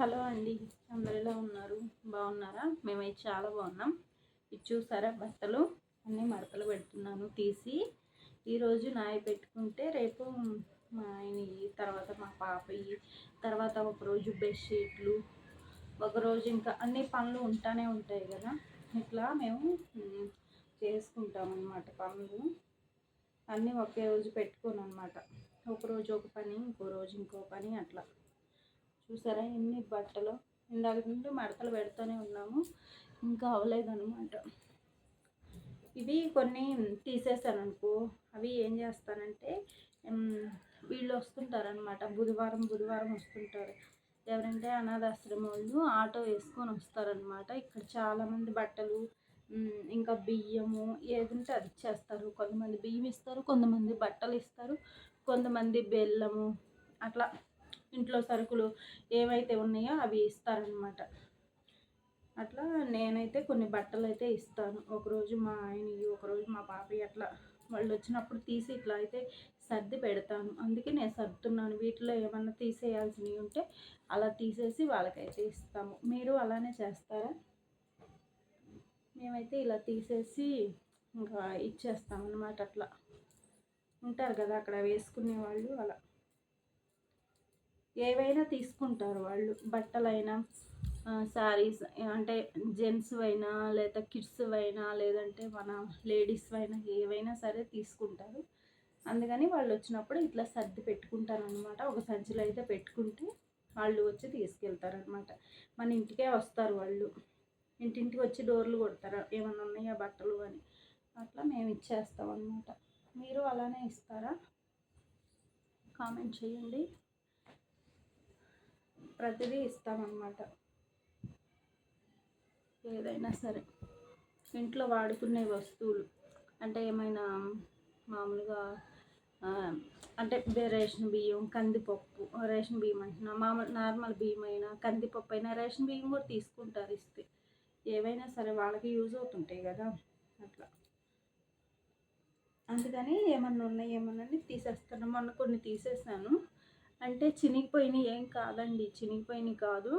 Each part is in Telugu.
హలో అండి. అందరు ఎలా ఉన్నారు. బాగున్నారా? మేమైతే చాలా బాగున్నాం. ఇది చూసారా? బట్టలు అన్నీ మడతలు పెడుతున్నాను తీసి. ఈరోజు నాయి పెట్టుకుంటే రేపు మా ఆయన తర్వాత మా పాప తర్వాత ఒకరోజు బెడ్షీట్లు ఒకరోజు ఇంకా అన్ని పనులు ఉంటానే ఉంటాయి కదా. ఇట్లా మేము చేసుకుంటాం అన్నమాట పనులు. అన్నీ ఒకే రోజు పెట్టుకోను అనమాట ఒకరోజు ఒక పని ఇంకో రోజు ఇంకో పని అట్లా. చూసారా? ఎన్ని బట్టలు ఇందాక నుండి మడతలు పెడుతూనే ఉన్నాము. ఇంకా అవ్వలేదన్నమాట ఇవి కొన్ని తీసేసాను అనుకో అవి ఏం చేస్తానంటే వీళ్ళు వస్తుంటారనమాట బుధవారం బుధవారం వస్తుంటారు. ఎవరంటే అనాథాశ్రమం వాళ్ళు ఆటో వేసుకొని వస్తారనమాట ఇక్కడ చాలామంది బట్టలు ఇంకా బియ్యము ఏదంటే అది ఇచ్చేస్తారు. కొంతమంది బియ్యం ఇస్తారు కొంతమంది బట్టలు ఇస్తారు కొంతమంది బెల్లము అట్లా ఇంట్లో సరుకులు ఏవైతే ఉన్నాయో అవి ఇస్తారనమాట అట్లా నేనైతే కొన్ని బట్టలు అయితే ఇస్తాను. ఒకరోజు మా ఆయనవి ఒకరోజు మా పాప అట్లా వాళ్ళు వచ్చినప్పుడు తీసి ఇట్లా అయితే సర్ది పెడతాను. అందుకే నేను సర్దుతున్నాను. వీటిలో ఏమన్నా తీసేయాల్సినవి ఉంటే అలా తీసేసి వాళ్ళకైతే ఇస్తాము. మీరు అలానే చేస్తారా? మేమైతే ఇలా తీసేసి ఇంకా ఇచ్చేస్తాం అనమాట అట్లా. ఉంటారు కదా అక్కడ వేసుకునే వాళ్ళు అలా. ఏవైనా తీసుకుంటారు వాళ్ళు. బట్టలైనా శారీస్ అంటే జెంట్స్ అయినా లేదా కిడ్స్ అయినా లేదంటే మన లేడీస్ అయినా ఏవైనా సరే తీసుకుంటారు. అందుకని వాళ్ళు వచ్చినప్పుడు ఇట్లా సర్ది పెట్టుకుంటారు అనమాట ఒక సంచిలో అయితే పెట్టుకుంటే వాళ్ళు వచ్చి తీసుకెళ్తారనమాట మన ఇంటికే వస్తారు వాళ్ళు. ఇంటింటికి వచ్చి డోర్లు కొడతారు? ఏమన్నా ఉన్నాయా బట్టలు అని. అట్లా మేము ఇచ్చేస్తాం అనమాట మీరు అలానే ఇస్తారా? కామెంట్ చేయండి. ప్రతిదీ ఇస్తామన్నమాట. ఏదైనా సరే. ఇంట్లో వాడుకునే వస్తువులు. అంటే ఏమైనా మామూలుగా అంటే రేషన్ బియ్యం కందిపప్పు రేషన్ బియ్యం అంటున్నా. మామూలు నార్మల్ బియ్యం అయినా కందిపప్పు అయినా రేషన్ బియ్యం కూడా తీసుకుంటారు ఇస్తే. ఏవైనా సరే వాళ్ళకి యూజ్ అవుతుంటాయి కదా. అట్లా. అందుకని ఏమన్నా ఉన్నాయి ఏమన్నా తీసేస్తాను. మొన్న కొన్ని తీసేసాను. అంటే చినిగిపోయినవి ఏం కాదండి. చినిగిపోయినవి కాదు.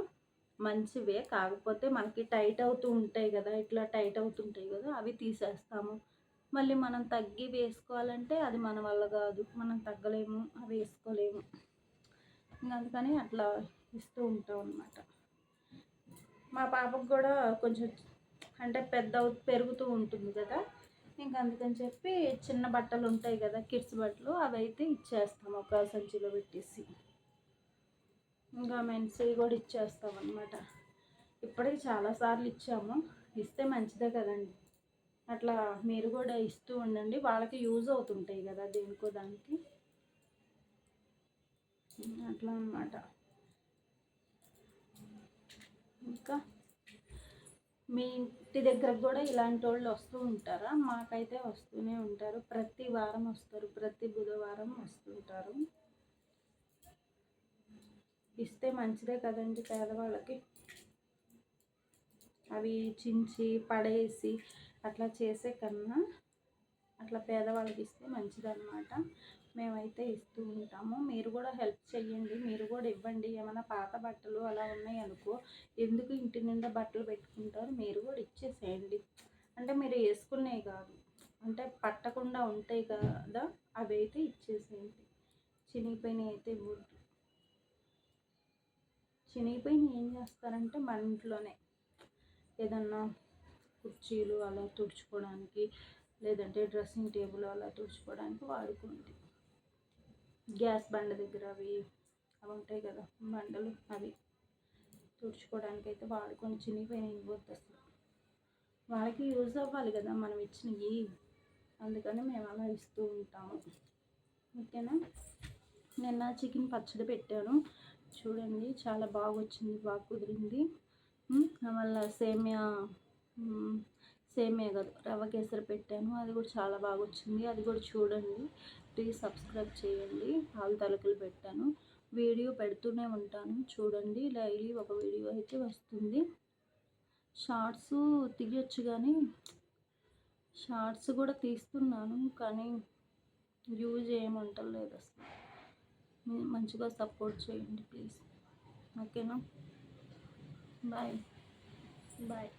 మంచివే. కాకపోతే మనకి టైట్ అవుతూ ఉంటాయి కదా ఇట్లా టైట్ అవుతుంటాయి కదా అవి తీసేస్తాము. మళ్ళీ మనం తగ్గి వేసుకోవాలంటే అది మన వల్ల కాదు. మనం తగ్గలేము అవి వేసుకోలేము. అందుకని అట్లా ఇస్తూ ఉంటాం అనమాట మా పాపకు కూడా కొంచెం అంటే పెద్ద పెరుగుతూ ఉంటుంది కదా. ఇంకా అందుకని చెప్పి చిన్న బట్టలు ఉంటాయి కదా కిడ్స్ బట్టలు అవి అయితే ఇచ్చేస్తాం ఒక సంచిలో పెట్టేసి. ఇంకా మెన్స్ కూడా ఇచ్చేస్తాం అనమాట ఇప్పటికి చాలాసార్లు ఇచ్చాము. ఇస్తే మంచిదే కదండి. అట్లా మీరు కూడా ఇస్తూ ఉండండి. వాళ్ళకి యూజ్ అవుతుంటాయి కదా దేనికో దానికి. అట్లా అనమాట ఇంకా మీ ఇంటి దగ్గరకు కూడా ఇలాంటి వాళ్ళు వస్తూ ఉంటారా? మాకైతే వస్తూనే ఉంటారు. ప్రతి వారం వస్తారు. ప్రతి బుధవారం వస్తుంటారు ఇస్తే మంచిదే కదండి పేదవాళ్ళకి. అవి చించి పడేసి అట్లా చేసే కన్నా అట్లా పేదవాళ్ళకి ఇస్తే మంచిదన్నమాట. మేమైతే ఇస్తూ ఉంటాము. మీరు కూడా హెల్ప్ చేయండి మీరు కూడా ఇవ్వండి. ఏమైనా పాత బట్టలు అలా ఉన్నాయనుకో ఎందుకు ఇంటి నిండా బట్టలు పెట్టుకుంటారు? మీరు కూడా ఇచ్చేసేయండి. అంటే మీరు వేసుకునేవి కాదు. అంటే పట్టకుండా ఉంటాయి కదా అవి అయితే ఇచ్చేసేయండి. చినిగిపోయినవి అయితే ఇవ్వద్దు. చినిగిపోయినవి ఏం చేస్తారంటే మన ఇంట్లోనే ఏదన్నా కుర్చీలు అలా తుడుచుకోవడానికి లేదంటే డ్రెస్సింగ్ టేబుల్ అలా తుడుచుకోవడానికి వాడుకోండి. గ్యాస్ బండ దగ్గర అవి అవి ఉంటాయి కదా బండలు అవి తుడుచుకోవడానికి అయితే వాడుకొని చినిగిపోయిన ఇవ్వద్దు అసలు వాళ్ళకి యూజ్ అవ్వాలి కదా మనం ఇచ్చినవి. అందుకని మేము అలా ఇస్తూ ఉంటాము. ఓకేనా? నిన్న చికెన్ పచ్చడి పెట్టాను. చూడండి చాలా బాగా వచ్చింది బాగా కుదిరింది. మళ్ళీ సేమియా సేమే కదా రవ్వ కేసరి పెట్టాను. అది కూడా చాలా బాగా వచ్చింది అది కూడా చూడండి. ప్లీజ్ సబ్స్క్రైబ్ చేయండి. పాలు తలకలు పెట్టాను. వీడియో పెడుతూనే ఉంటాను. చూడండి. డైలీ ఒక వీడియో అయితే వస్తుంది. షార్ట్స్ తీయొచ్చు కానీ షార్ట్స్ కూడా తీస్తున్నాను కానీ యూజ్ ఏమంటలేదు అసలు. మంచిగా సపోర్ట్ చేయండి ప్లీజ్ ఓకేనా బాయ్ బాయ్